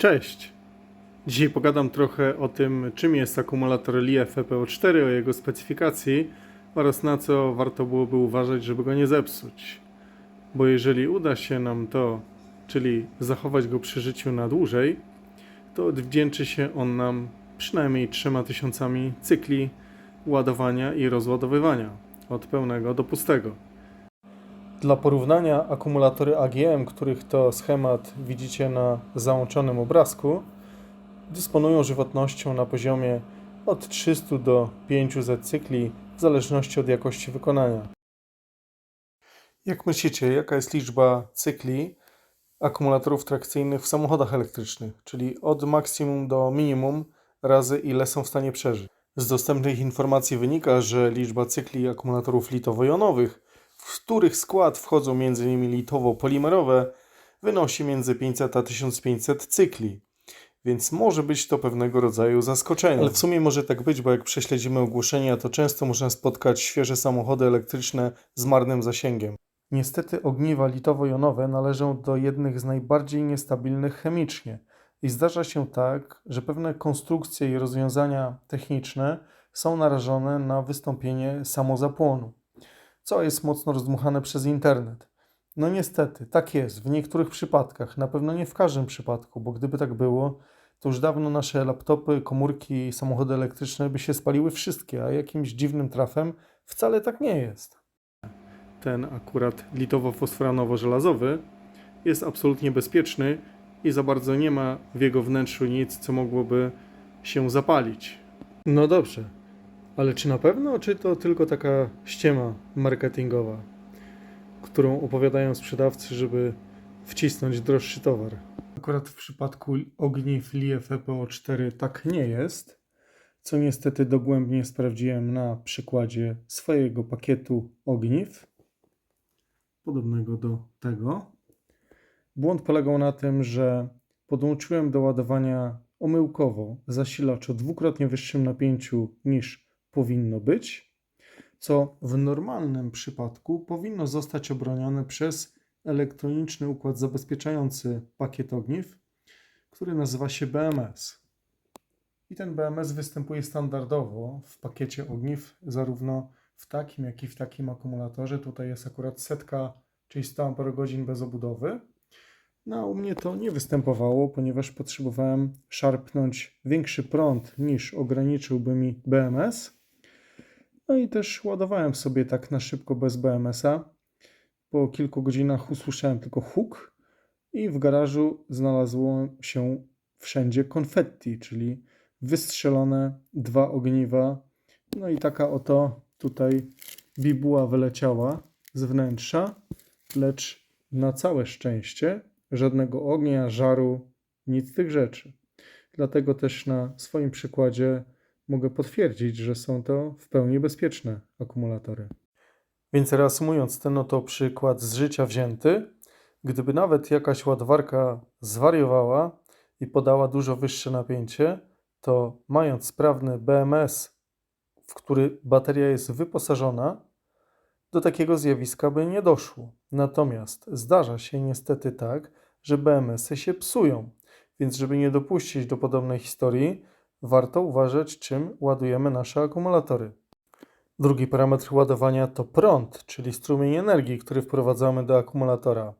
Cześć! Dzisiaj pogadam trochę o tym, czym jest akumulator Li FPO4, o jego specyfikacji oraz na co warto byłoby uważać, żeby go nie zepsuć. Bo jeżeli uda się nam to, czyli zachować go przy życiu na dłużej, to odwdzięczy się on nam przynajmniej 3000 cykli ładowania i rozładowywania od pełnego do pustego. Dla porównania akumulatory AGM, których to schemat widzicie na załączonym obrazku, dysponują żywotnością na poziomie od 300 do 500 cykli w zależności od jakości wykonania. Jak myślicie, jaka jest liczba cykli akumulatorów trakcyjnych w samochodach elektrycznych, czyli od maksimum do minimum razy ile są w stanie przeżyć? Z dostępnych informacji wynika, że liczba cykli akumulatorów litowo-jonowych w których skład wchodzą m.in. litowo-polimerowe, wynosi między 500 a 1500 cykli. Więc może być to pewnego rodzaju zaskoczenie. Ale w sumie może tak być, bo jak prześledzimy ogłoszenia, to często można spotkać świeże samochody elektryczne z marnym zasięgiem. Niestety ogniwa litowo-jonowe należą do jednych z najbardziej niestabilnych chemicznie. I zdarza się tak, że pewne konstrukcje i rozwiązania techniczne są narażone na wystąpienie samozapłonu co jest mocno rozdmuchane przez internet. No niestety, tak jest w niektórych przypadkach, na pewno nie w każdym przypadku, bo gdyby tak było, to już dawno nasze laptopy, komórki i samochody elektryczne by się spaliły wszystkie, a jakimś dziwnym trafem wcale tak nie jest. Ten akurat litowo-fosforanowo-żelazowy jest absolutnie bezpieczny i za bardzo nie ma w jego wnętrzu nic, co mogłoby się zapalić. No dobrze, ale czy na pewno, czy to tylko taka ściema marketingowa, którą opowiadają sprzedawcy, żeby wcisnąć droższy towar? Akurat w przypadku ogniw Li FPO4 tak nie jest, co niestety dogłębnie sprawdziłem na przykładzie swojego pakietu ogniw, podobnego do tego. Błąd polegał na tym, że podłączyłem do ładowania omyłkowo zasilacz o dwukrotnie wyższym napięciu niż powinno być, co w normalnym przypadku powinno zostać obronione przez elektroniczny układ zabezpieczający pakiet ogniw, który nazywa się BMS. I ten BMS występuje standardowo w pakiecie ogniw, zarówno w takim, jak i w takim akumulatorze. Tutaj jest akurat setka, czyli 100 Ah bez obudowy. No, u mnie to nie występowało, ponieważ potrzebowałem szarpnąć większy prąd niż ograniczyłby mi BMS. No i też ładowałem sobie tak na szybko bez BMS-a. Po kilku godzinach usłyszałem tylko huk i w garażu znalazło się wszędzie konfetti, czyli wystrzelone dwa ogniwa. No i taka oto tutaj bibuła wyleciała z wnętrza, lecz na całe szczęście żadnego ognia, żaru, nic z tych rzeczy. Dlatego też na swoim przykładzie mogę potwierdzić, że są to w pełni bezpieczne akumulatory. Więc reasumując ten oto przykład z życia wzięty, gdyby nawet jakaś ładowarka zwariowała i podała dużo wyższe napięcie, to mając sprawny BMS, w który bateria jest wyposażona, do takiego zjawiska by nie doszło. Natomiast zdarza się niestety tak, że BMS-y się psują, więc żeby nie dopuścić do podobnej historii, warto uważać, czym ładujemy nasze akumulatory. Drugi parametr ładowania to prąd, czyli strumień energii, który wprowadzamy do akumulatora.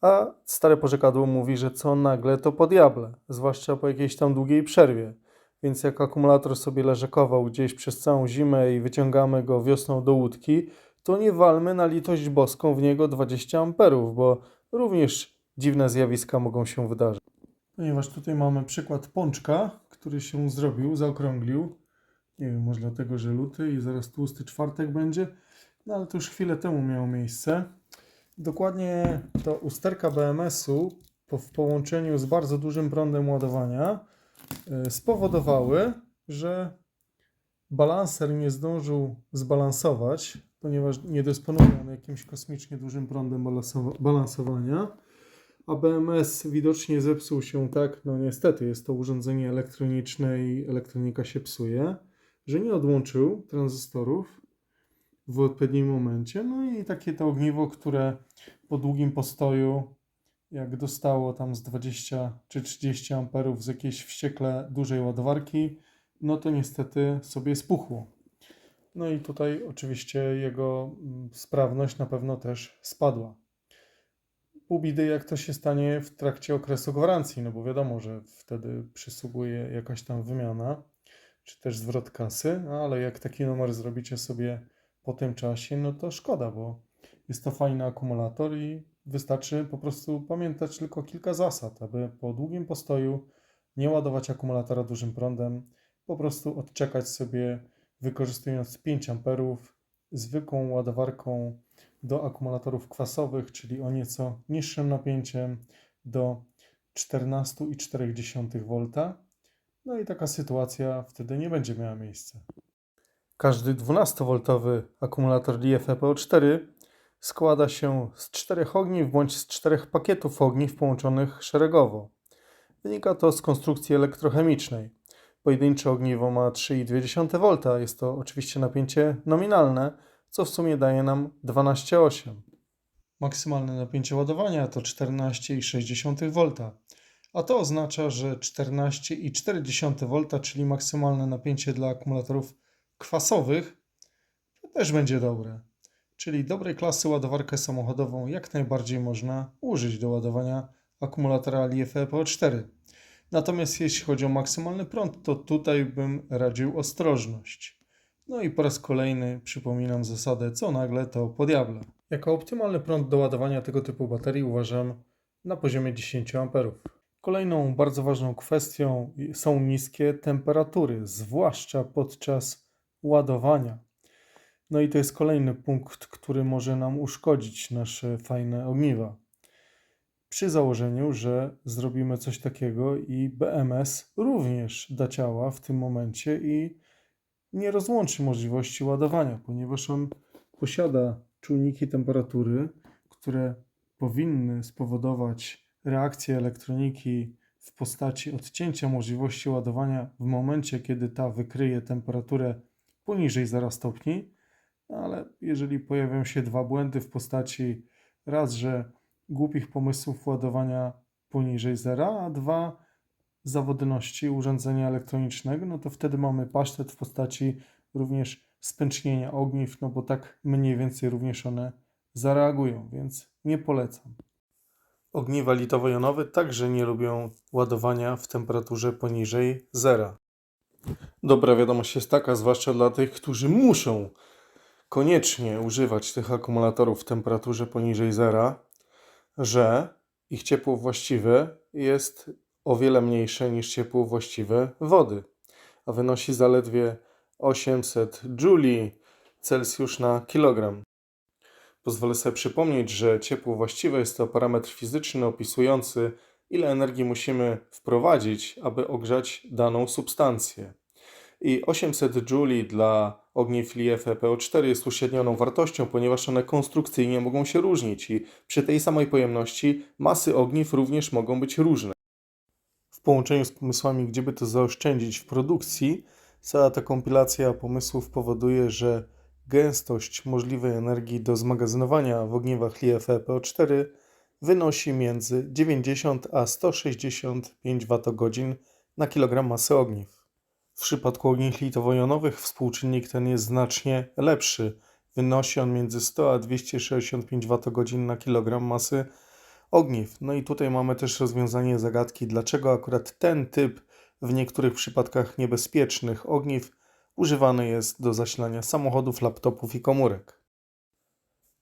A stare porzekadło mówi, że co nagle to po diable, zwłaszcza po jakiejś tam długiej przerwie. Więc jak akumulator sobie leżakował gdzieś przez całą zimę i wyciągamy go wiosną do łódki, to nie walmy na litość boską w niego 20 amperów, bo również dziwne zjawiska mogą się wydarzyć. Ponieważ tutaj mamy przykład pączka, który się zrobił, zaokrąglił. Nie wiem, może dlatego, że luty i zaraz tłusty czwartek będzie. No ale to już chwilę temu miało miejsce. Dokładnie to usterka BMS-u po, w połączeniu z bardzo dużym prądem ładowania y, spowodowały, że balanser nie zdążył zbalansować, ponieważ nie dysponuje on jakimś kosmicznie dużym prądem balansowa- balansowania a BMS widocznie zepsuł się tak, no niestety jest to urządzenie elektroniczne i elektronika się psuje, że nie odłączył tranzystorów w odpowiednim momencie. No i takie to ogniwo, które po długim postoju jak dostało tam z 20 czy 30 amperów z jakiejś wściekle dużej ładowarki, no to niestety sobie spuchło. No i tutaj oczywiście jego mm, sprawność na pewno też spadła. Pół bidy, jak to się stanie w trakcie okresu gwarancji, no bo wiadomo, że wtedy przysługuje jakaś tam wymiana, czy też zwrot kasy, no ale jak taki numer zrobicie sobie po tym czasie, no to szkoda, bo jest to fajny akumulator i wystarczy po prostu pamiętać tylko kilka zasad, aby po długim postoju nie ładować akumulatora dużym prądem, po prostu odczekać sobie, wykorzystując 5 amperów, zwykłą ładowarką do akumulatorów kwasowych, czyli o nieco niższym napięciem do 14,4 V. No i taka sytuacja wtedy nie będzie miała miejsca. Każdy 12V akumulator LiFePO4 składa się z czterech ogniw bądź z czterech pakietów ogniw połączonych szeregowo. Wynika to z konstrukcji elektrochemicznej. Pojedyncze ogniwo ma 3,2 V, jest to oczywiście napięcie nominalne, co w sumie daje nam 12,8. Maksymalne napięcie ładowania to 14,6 V, a to oznacza, że 14,4 V, czyli maksymalne napięcie dla akumulatorów kwasowych, też będzie dobre. Czyli dobrej klasy ładowarkę samochodową jak najbardziej można użyć do ładowania akumulatora LiFePO4. Natomiast jeśli chodzi o maksymalny prąd, to tutaj bym radził ostrożność. No i po raz kolejny przypominam zasadę co nagle to po diable. Jako optymalny prąd do ładowania tego typu baterii uważam na poziomie 10 A. Kolejną bardzo ważną kwestią są niskie temperatury, zwłaszcza podczas ładowania. No i to jest kolejny punkt, który może nam uszkodzić nasze fajne ogniwa. Przy założeniu, że zrobimy coś takiego i BMS również da ciała w tym momencie i nie rozłączy możliwości ładowania, ponieważ on posiada czujniki temperatury, które powinny spowodować reakcję elektroniki w postaci odcięcia możliwości ładowania w momencie, kiedy ta wykryje temperaturę poniżej 0 stopni, no ale jeżeli pojawią się dwa błędy w postaci raz, że głupich pomysłów ładowania poniżej zera, a dwa zawodności urządzenia elektronicznego, no to wtedy mamy pasztet w postaci również spęcznienia ogniw, no bo tak mniej więcej również one zareagują, więc nie polecam. Ogniwa litowo-jonowe także nie lubią ładowania w temperaturze poniżej zera. Dobra wiadomość jest taka, zwłaszcza dla tych, którzy muszą koniecznie używać tych akumulatorów w temperaturze poniżej zera, że ich ciepło właściwe jest o wiele mniejsze niż ciepło właściwe wody, a wynosi zaledwie 800 Joule Celsjusz na kilogram. Pozwolę sobie przypomnieć, że ciepło właściwe jest to parametr fizyczny opisujący, ile energii musimy wprowadzić, aby ogrzać daną substancję. I 800 Joule dla ogniw LiFePO4 jest uśrednioną wartością, ponieważ one konstrukcyjnie mogą się różnić i przy tej samej pojemności masy ogniw również mogą być różne. Połączeniu z pomysłami, gdzieby to zaoszczędzić w produkcji, cała ta kompilacja pomysłów powoduje, że gęstość możliwej energii do zmagazynowania w ogniwach LiFePO4 wynosi między 90 a 165 Wh na kilogram masy ogniw. W przypadku ogniw litowo-jonowych współczynnik ten jest znacznie lepszy. Wynosi on między 100 a 265 Wh na kilogram masy ogniw. No i tutaj mamy też rozwiązanie zagadki, dlaczego akurat ten typ w niektórych przypadkach niebezpiecznych ogniw używany jest do zasilania samochodów, laptopów i komórek.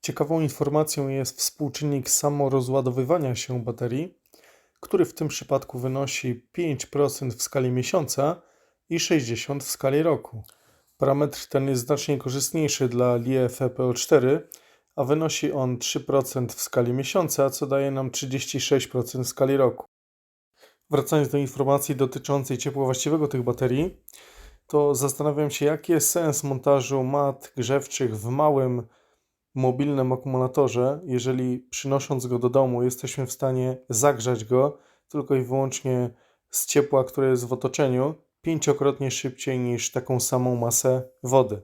Ciekawą informacją jest współczynnik samorozładowywania się baterii, który w tym przypadku wynosi 5% w skali miesiąca i 60% w skali roku. Parametr ten jest znacznie korzystniejszy dla LiFePO4, a wynosi on 3% w skali miesiąca, co daje nam 36% w skali roku. Wracając do informacji dotyczącej ciepła właściwego tych baterii, to zastanawiam się, jaki jest sens montażu mat grzewczych w małym mobilnym akumulatorze, jeżeli przynosząc go do domu jesteśmy w stanie zagrzać go tylko i wyłącznie z ciepła, które jest w otoczeniu, pięciokrotnie szybciej niż taką samą masę wody.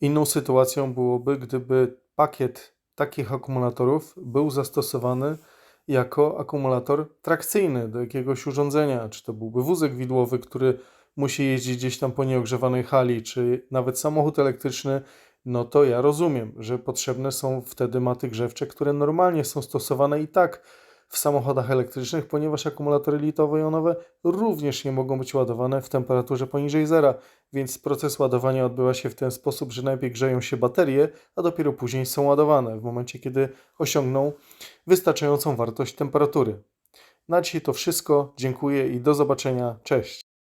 Inną sytuacją byłoby, gdyby pakiet takich akumulatorów był zastosowany jako akumulator trakcyjny do jakiegoś urządzenia, czy to byłby wózek widłowy, który musi jeździć gdzieś tam po nieogrzewanej hali, czy nawet samochód elektryczny, no to ja rozumiem, że potrzebne są wtedy maty grzewcze, które normalnie są stosowane i tak w samochodach elektrycznych, ponieważ akumulatory litowo-jonowe również nie mogą być ładowane w temperaturze poniżej zera, więc proces ładowania odbywa się w ten sposób, że najpierw grzeją się baterie, a dopiero później są ładowane w momencie, kiedy osiągną wystarczającą wartość temperatury. Na dzisiaj to wszystko. Dziękuję i do zobaczenia. Cześć.